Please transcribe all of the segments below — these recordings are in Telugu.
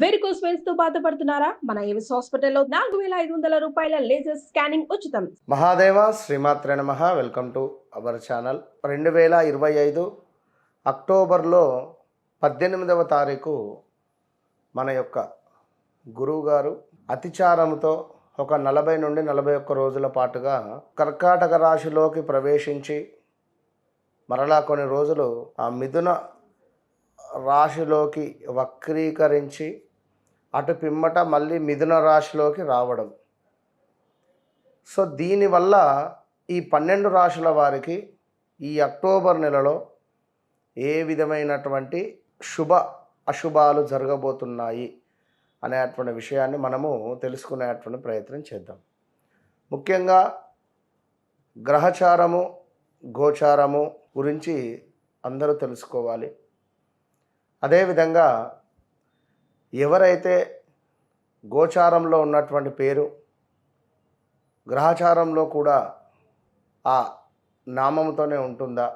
వెరికోస్ వెయిన్స్తో బాధపడుతున్నారా? మన ఏవిస్ హాస్పిటల్లో నాలుగు వేల ఐదు వందల రూపాయల లేజర్ స్కానింగ్ ఉచితం. మహాదేవ శ్రీమాత్రే నమ. Welcome to our channel. రెండు వేల ఇరవై ఐదు అక్టోబర్లో పద్దెనిమిదవ తారీఖు మన యొక్క గురువుగారు అతిచారంతో ఒక నలభై నుండి నలభై ఒక్క రోజుల పాటుగా కర్కాటక రాశిలోకి ప్రవేశించి మరలా కొన్ని రోజులు ఆ మిథున రాశిలోకి వక్రీకరించి అటు పిమ్మట మళ్ళీ మిథున రాశిలోకి రావడం. సో దీనివల్ల ఈ పన్నెండు రాశుల వారికి ఈ అక్టోబర్ నెలలో ఏ విధమైనటువంటి శుభ అశుభాలు జరగబోతున్నాయి అనేటువంటి విషయాన్ని మనము తెలుసుకునేటువంటి ప్రయత్నం చేద్దాం. ముఖ్యంగా గ్రహచారము గోచారము గురించి అందరూ తెలుసుకోవాలి. అదేవిధంగా ఎవరైతే గోచారంలో ఉన్నటువంటి పేరు గ్రహచారంలో కూడా ఆ నామముతోనే ఉంటుందా?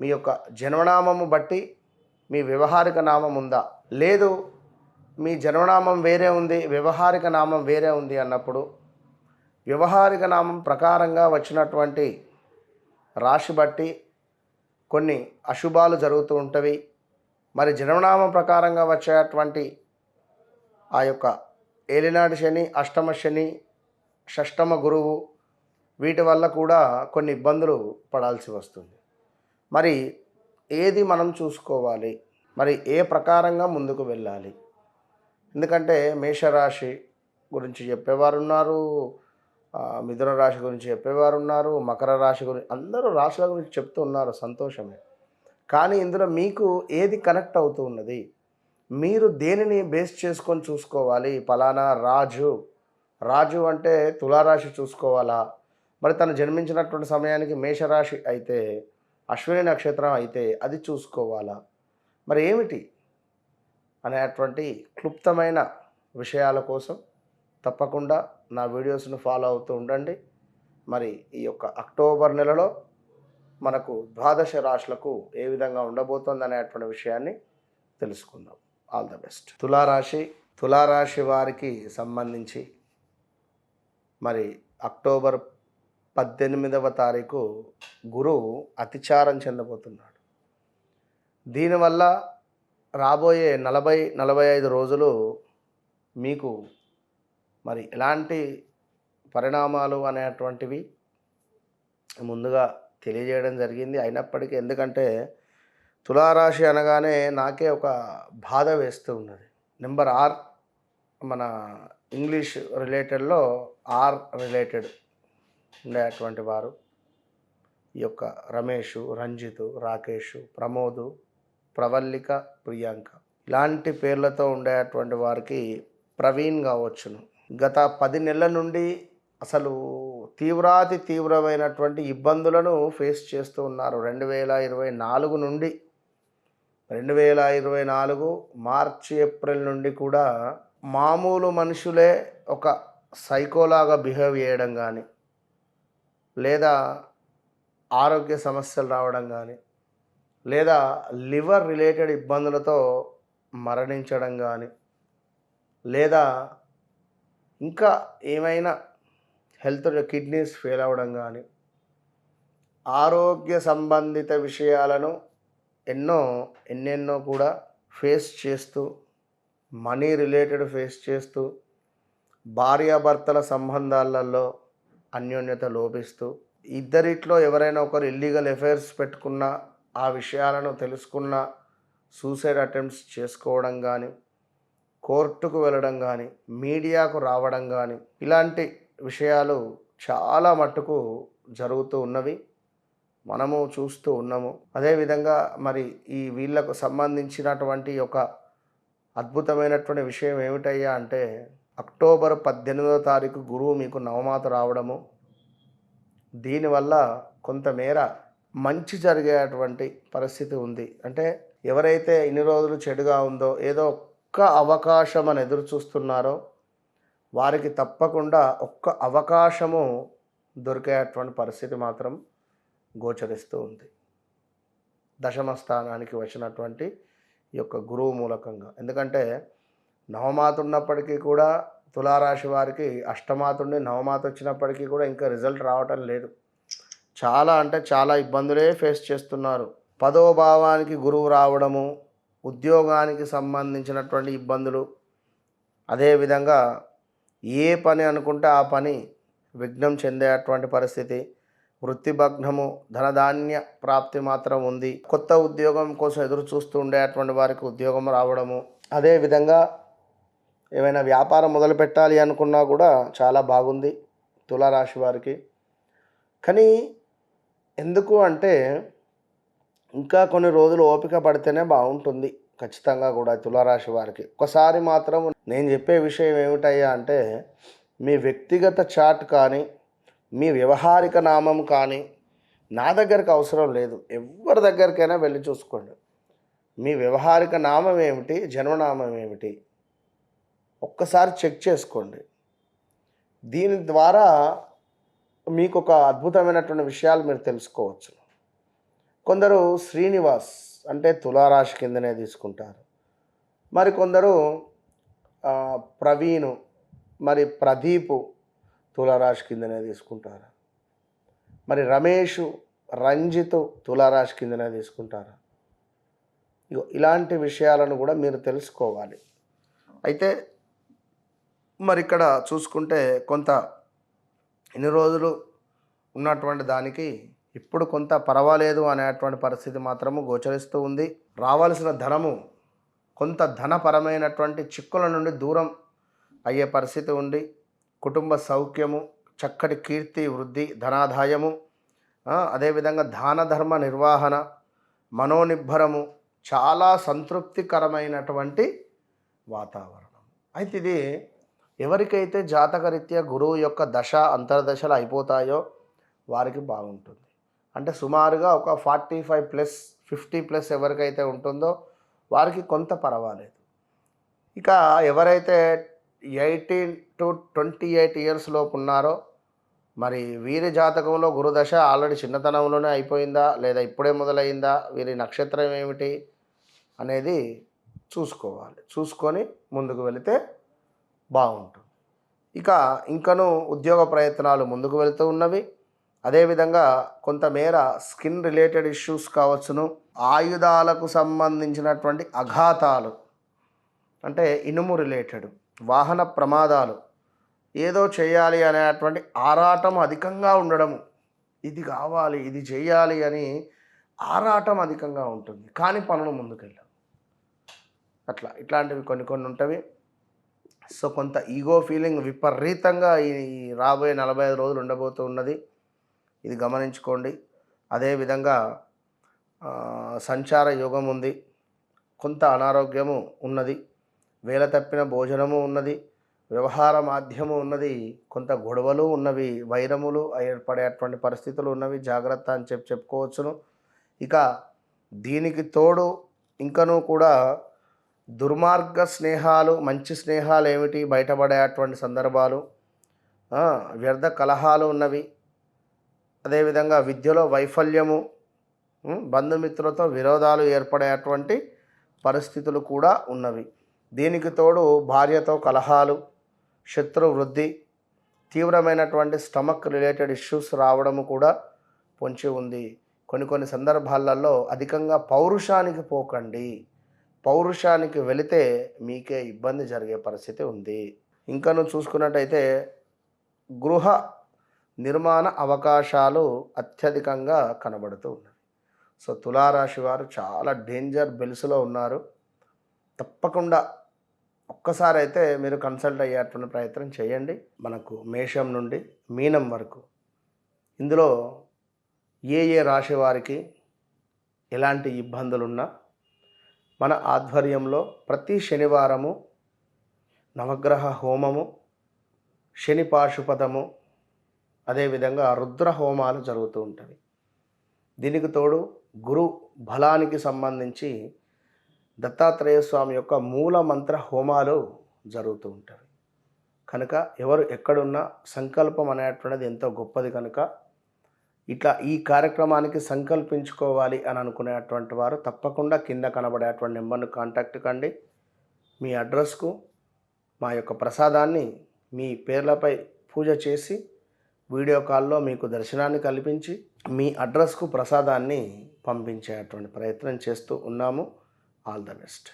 మీ యొక్క జన్మనామము బట్టి మీ వ్యవహారిక నామం ఉందా? లేదు మీ జన్మనామం వేరే ఉంది వ్యవహారిక నామం వేరే ఉంది అన్నప్పుడు వ్యవహారిక నామం ప్రకారంగా వచ్చినటువంటి రాశి బట్టి కొన్ని అశుభాలు జరుగుతూ ఉంటవి. మరి జన్మనామం ప్రకారంగా వచ్చేటువంటి ఆ యొక్క ఏలినాటి శని అష్టమ శని షష్టమ గురువు వీటి వల్ల కూడా కొన్ని ఇబ్బందులు పడాల్సి వస్తుంది. మరి ఏది మనం చూసుకోవాలి? మరి ఏ ప్రకారంగా ముందుకు వెళ్ళాలి? ఎందుకంటే మేషరాశి గురించి చెప్పేవారు ఉన్నారు మిథున రాశి గురించి చెప్పేవారు ఉన్నారు మకర రాశి గురించి అందరూ రాశుల గురించి చెప్తూ ఉన్నారు. సంతోషమే. కానీ ఇందులో మీకు ఏది కనెక్ట్ అవుతూ ఉన్నది? మీరు దేనిని బేస్ చేసుకొని చూసుకోవాలి? ఫలానా రాజు. రాజు అంటే తులారాశి చూసుకోవాలా? మరి తను జన్మించినటువంటి సమయానికి మేషరాశి అయితే అశ్విని నక్షత్రం అయితే అది చూసుకోవాలా? మరి ఏమిటి? అనేటువంటి క్లుప్తమైన విషయాల కోసం తప్పకుండా నా వీడియోస్ను ఫాలో అవుతూ ఉండండి. మరి ఈ యొక్క అక్టోబర్ నెలలో మనకు ద్వాదశ రాశులకు ఏ విధంగా ఉండబోతోంది అనేటువంటి విషయాన్ని తెలుసుకుందాం. ఆల్ ద బెస్ట్ తులారాశి తులారాశి వారికి సంబంధించి మరి అక్టోబర్ పద్దెనిమిదవ తారీఖు గురువు అతిచారం చెందబోతున్నాడు. దీనివల్ల రాబోయే నలభై నలభై ఐదు రోజులు మీకు మరి ఎలాంటి పరిణామాలు అనేటువంటివి ముందుగా తెలియజేయడం జరిగింది. అయినప్పటికీ ఎందుకంటే తులారాశి అనగానే నాకే ఒక బాధ వేస్తూ ఉన్నది. నెంబర్ ఆర్ మన ఇంగ్లీష్ రిలేటెడ్లో ఆర్ రిలేటెడ్ ఉండేటువంటి వారు. ఈ యొక్క రమేష్ రంజిత్ రాకేష్ ప్రమోద్ ప్రవల్లిక ప్రియాంక ఇలాంటి పేర్లతో ఉండేటువంటి వారికి ప్రవీణ్ కావచ్చును. గత పది నెలల నుండి అసలు తీవ్రాతి తీవ్రమైనటువంటి ఇబ్బందులను ఫేస్ చేస్తూ ఉన్నారు. రెండు వేల ఇరవై నాలుగు నుండి రెండు వేల ఇరవై నాలుగు మార్చి ఏప్రిల్ నుండి కూడా మామూలు మనుషులే ఒక సైకోలాగా బిహేవ్ చేయడం కానీ లేదా ఆరోగ్య సమస్యలు రావడం కానీ లేదా లివర్ రిలేటెడ్ ఇబ్బందులతో మరణించడం కానీ లేదా ఇంకా ఏమైనా హెల్త్ కిడ్నీస్ ఫెయిల్ అవ్వడం కానీ ఆరోగ్య సంబంధిత విషయాలను ఎన్నో ఎన్నెన్నో కూడా ఫేస్ చేస్తూ మనీ రిలేటెడ్ ఫేస్ చేస్తూ భార్యాభర్తల సంబంధాలలో అన్యోన్యత లోపిస్తూ ఇద్దరిట్లో ఎవరైనా ఒకరు ఇల్లీగల్ ఎఫైర్స్ పెట్టుకున్న ఆ విషయాలను తెలుసుకున్న సూసైడ్ అటెంప్ట్స్ చేసుకోవడం కానీ కోర్టుకు వెళ్ళడం కానీ మీడియాకు రావడం కానీ ఇలాంటి విషయాలు చాలా మట్టుకు జరుగుతూ ఉన్నవి. మనము చూస్తూ ఉన్నాము. అదేవిధంగా మరి ఈ వీళ్ళకు సంబంధించినటువంటి ఒక అద్భుతమైనటువంటి విషయం ఏమిటయ్యా అంటే అక్టోబర్ పద్దెనిమిదవ తారీఖు గురువు మీకు నవమాత రావడము. దీనివల్ల కొంతమేర మంచి జరిగేటువంటి పరిస్థితి ఉంది. అంటే ఎవరైతే ఇన్ని రోజులు చెడుగా ఉందో ఏదో ఒక్క అవకాశం అని ఎదురు చూస్తున్నారో వారికి తప్పకుండా ఒక్క అవకాశము దొరికేటువంటి పరిస్థితి మాత్రం గోచరిస్తూ ఉంది. దశమ స్థానానికి వచ్చినటువంటి ఈ యొక్క గురువు మూలకంగా. ఎందుకంటే నవమాత ఉన్నప్పటికీ కూడా తులారాశి వారికి అష్టమాతుండి నవమాత వచ్చినప్పటికీ కూడా ఇంకా రిజల్ట్ రావటం లేదు. చాలా అంటే చాలా ఇబ్బందులే ఫేస్ చేస్తున్నారు. పదో భావానికి గురువు రావడము ఉద్యోగానికి సంబంధించినటువంటి ఇబ్బందులు అదేవిధంగా ఏ పని అనుకుంటే ఆ పని విఘ్నం చెందేటువంటి పరిస్థితి. వృత్తి భగ్నము ధనధాన్య ప్రాప్తి మాత్రం ఉంది. కొత్త ఉద్యోగం కోసం ఎదురు చూస్తూ ఉండేటువంటి వారికి ఉద్యోగం రావడము. అదేవిధంగా ఏమైనా వ్యాపారం మొదలు పెట్టాలి అనుకున్నా కూడా చాలా బాగుంది తులారాశి వారికి. కానీ ఎందుకు అంటే ఇంకా కొన్ని రోజులు ఓపిక పడితేనే బాగుంటుంది. ఖచ్చితంగా కూడా తులారాశి వారికి. ఒకసారి మాత్రం నేను చెప్పే విషయం ఏమిటయ్యా అంటే మీ వ్యక్తిగత చాట్ కానీ మీ వ్యవహారిక నామం కానీ నా దగ్గరకు అవసరం లేదు. ఎవరి దగ్గరికైనా వెళ్ళి చూసుకోండి. మీ వ్యవహారిక నామం ఏమిటి? జన్మనామం ఏమిటి? ఒక్కసారి చెక్ చేసుకోండి. దీని ద్వారా మీకు ఒక అద్భుతమైనటువంటి విషయాలు మీరు తెలుసుకోవచ్చు. కొందరు శ్రీనివాస్ అంటే తులారాశి కిందనే తీసుకుంటారు. మరి కొందరు ప్రవీణు మరి ప్రదీపు తులారాశి కిందనే తీసుకుంటారు. మరి రమేషు రంజిత్ తులారాశి కిందనే తీసుకుంటారు. ఇగో ఇలాంటి విషయాలను కూడా మీరు తెలుసుకోవాలి. అయితే మరి ఇక్కడ చూసుకుంటే కొంత ఇన్ని రోజులు ఉన్నటువంటి దానికి ఇప్పుడు కొంత పర్వాలేదు అనేటువంటి పరిస్థితి మాత్రము గోచరిస్తూ ఉంది. రావాల్సిన ధనము కొంత ధనపరమైనటువంటి చిక్కుల నుండి దూరం అయ్యే పరిస్థితి ఉంది. కుటుంబ సౌఖ్యము చక్కటి కీర్తి వృద్ధి ధనాదాయము అదేవిధంగా దాన ధర్మ నిర్వహణ మనోనిబ్బరము చాలా సంతృప్తికరమైనటువంటి వాతావరణం. అయితే ఇది ఎవరికైతే జాతకరీత్యా గురువు యొక్క దశ అంతర్దశలు అయిపోతాయో వారికి బాగుంటుంది. అంటే సుమారుగా ఒక forty five plus fifty plus ఎవరికైతే ఉంటుందో వారికి కొంత పర్వాలేదు. ఇక ఎవరైతే eighteen to twenty eight years లోపు ఉన్నారో మరి వీరి జాతకంలో గురుదశ ఆల్రెడీ చిన్నతనంలోనే అయిపోయిందా లేదా ఇప్పుడే మొదలైందా వీరి నక్షత్రం ఏమిటి అనేది చూసుకోవాలి. చూసుకొని ముందుకు వెళితే బాగుంటుంది. ఇక ఇంకను ఉద్యోగ ప్రయత్నాలు ముందుకు వెళ్తూ ఉన్నవి. అదేవిధంగా కొంతమేర స్కిన్ రిలేటెడ్ ఇష్యూస్ కావచ్చును ఆయుధాలకు సంబంధించినటువంటి అఘాతాలు అంటే ఇనుము రిలేటెడ్ వాహన ప్రమాదాలు ఏదో చేయాలి అనేటువంటి ఆరాటం అధికంగా ఉండడము ఇది కావాలి ఇది చేయాలి అని ఆరాటం అధికంగా ఉంటుంది. కానీ పనులు ముందుకెళ్ళాం అట్లా ఇట్లాంటివి కొన్ని కొన్ని ఉంటవి. సో కొంత ఈగో ఫీలింగ్ విపరీతంగా ఈ ఈ రాబోయే నలభై ఐదు రోజులు ఉండబోతూ ఉన్నది. ఇది గమనించుకోండి. అదేవిధంగా సంచార యోగం ఉంది. కొంత అనారోగ్యము ఉన్నది. వేల తప్పిన భోజనము ఉన్నది. వ్యవహార మాధ్యము ఉన్నది. కొంత గొడవలు ఉన్నవి. వైరములు ఏర్పడేటువంటి పరిస్థితులు ఉన్నవి. జాగ్రత్త అని చెప్పి చెప్పుకోవచ్చును. ఇక దీనికి తోడు ఇంకనూ కూడా దుర్మార్గ స్నేహాలు మంచి స్నేహాలు ఏమిటి బయటపడేటువంటి సందర్భాలు వ్యర్థ కలహాలు ఉన్నవి. అదేవిధంగా విద్యలో వైఫల్యము బంధుమిత్రులతో విరోధాలు ఏర్పడేటువంటి పరిస్థితులు కూడా ఉన్నవి. దీనికి తోడు భార్యతో కలహాలు శత్రు వృద్ధి తీవ్రమైనటువంటి స్టమక్ రిలేటెడ్ ఇష్యూస్ రావడము కూడా పొంచి ఉంది. కొన్ని కొన్ని సందర్భాలలో అధికంగా పౌరుషానికి పోకండి. పౌరుషానికి వెళితే మీకే ఇబ్బంది జరిగే పరిస్థితి ఉంది. ఇంకా నువ్వు చూసుకున్నట్టయితే గృహ నిర్మాణ అవకాశాలు అత్యధికంగా కనబడుతూ ఉన్నాయి. సో తులారాశి వారు చాలా డేంజర్ బెల్స్లో ఉన్నారు. తప్పకుండా ఒక్కసారి అయితే మీరు కన్సల్ట్ అయ్యేటువంటి ప్రయత్నం చేయండి. మనకు మేషం నుండి మీనం వరకు. ఇందులో ఏ ఏ రాశి వారికి ఎలాంటి ఇబ్బందులున్నా మన ఆధ్వర్యంలో ప్రతి శనివారము నవగ్రహ హోమము శని పాశుపదము అదేవిధంగా రుద్ర హోమాలు జరుగుతూ ఉంటాయి. దీనికి తోడు గురు బలానికి సంబంధించి దత్తాత్రేయ స్వామి యొక్క మూల మంత్ర హోమాలు జరుగుతూ ఉంటాయి. కనుక ఎవరు ఎక్కడున్నా సంకల్పం అనేటువంటిది ఎంతో గొప్పది కనుక ఇట్లా ఈ కార్యక్రమానికి సంకల్పించుకోవాలి అని అనుకునేటువంటి వారు తప్పకుండా కింద కనబడేటువంటి నెంబర్ను కాంటాక్ట్ కండి. మీ అడ్రస్కు మా యొక్క ప్రసాదాన్ని మీ పేర్లపై పూజ చేసి వీడియో కాల్లో మీకు దర్శనాన్ని కల్పించి మీ అడ్రస్కు ప్రసాదాన్ని పంపించేటువంటి ప్రయత్నం చేస్తూ ఉన్నాము. All the best.